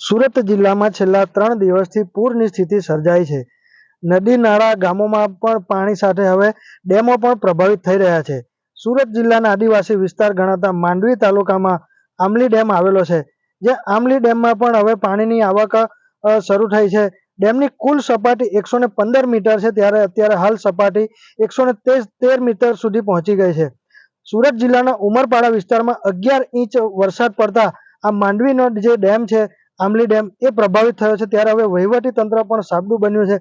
સુરત જિલ્લામાં છેલ્લા ત્રણ દિવસથી પૂરની સ્થિતિ સર્જાઈ છે. નદી નાળા ગામોમાં પણ પાણી સાથે હવે ડેમો પણ પ્રભાવિત થઈ રહ્યા છે. સુરત જિલ્લાના આદિવાસી વિસ્તાર ગણાતા માંડવી તાલુકામાં આમલી ડેમ આવેલો છે, જે આમલી ડેમમાં પણ હવે પાણીની આવક શરૂ થઈ છે. ડેમની કુલ સપાટી એકસો ને પંદર મીટર છે, ત્યારે અત્યારે હાલ સપાટી એકસો ને તેર મીટર સુધી પહોંચી ગઈ છે. સુરત જિલ્લાના ઉમરપાડા વિસ્તારમાં અગિયાર ઇંચ વરસાદ પડતા આ માંડવીનો જે ડેમ છે આમલી ડેમ એ પ્રભાવિત થયો છે. ત્યારે હવે વહીવટી તંત્ર પણ સાબદું બન્યું છે.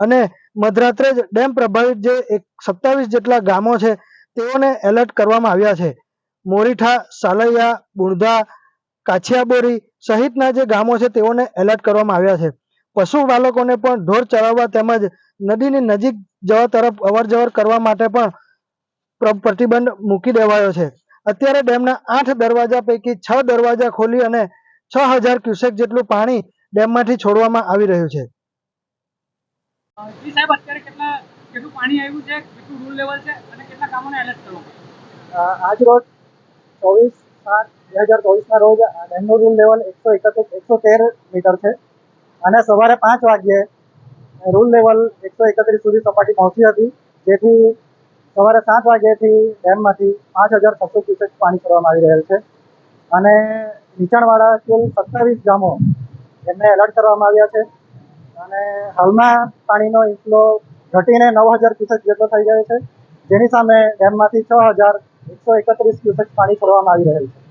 અને મધરાત્રે જ ડેમ પ્રભાવિત જે એક સત્તાવીસ જેટલા ગામો છે, તેઓને એલર્ટ કરવામાં આવ્યા છે. મોરીઠા, સાલૈયા, બુણધા, કાછિયાબોરી સહિતના જે ગામો છે, તેઓને એલર્ટ કરવામાં આવ્યા છે. પશુપાલકોને પણ ઢોર ચરાવવા તેમજ નદીની નજીક જવા તરફ અવર જવર કરવા માટે પણ પ્રતિબંધ મૂકી દેવાયો છે. અત્યારે ડેમના આઠ દરવાજા પૈકી છ દરવાજા ખોલી અને છ હજાર ક્યુસેક જેટલું પાણી ડેમમાંથી છોડવામાં આવી રહ્યું છે. સાહેબ અત્યારે કેટલા કેટલું પાણી આવ્યું છે? કેટલું રૂલ લેવલ છે? અને કેટલા કામોને એલર્ટ કરવું આજ રોજ ચોવીસ સાત બે હજાર ચોવીસના રોજ આ ડેમનું રૂલ લેવલ એકસો એકત્રીસ એકસો તેર મીટર છે. અને સવારે પાંચ વાગ્યે રૂલ લેવલ એકસો એકત્રીસ સુધી સપાટી પહોંચી હતી. જેથી સવારે સાત વાગ્યાથી ડેમમાંથી પાંચ હજાર છસો ક્યુસેક પાણી છોડવામાં આવી રહેલ છે. અને નીચાણવાળા કુલ સત્તાવીસ ગામો એમને એલર્ટ કરવામાં આવ્યા છે. અને હાલમાં પાણીનો ઇન્ફ્લો ઘટીને નવ હજાર ક્યુસેક જેટલો થઈ ગયો છે. જેની સામે ડેમમાંથી છ હજાર એકસો એકત્રીસ ક્યુસેક પાણી છોડવામાં આવી રહ્યું છે.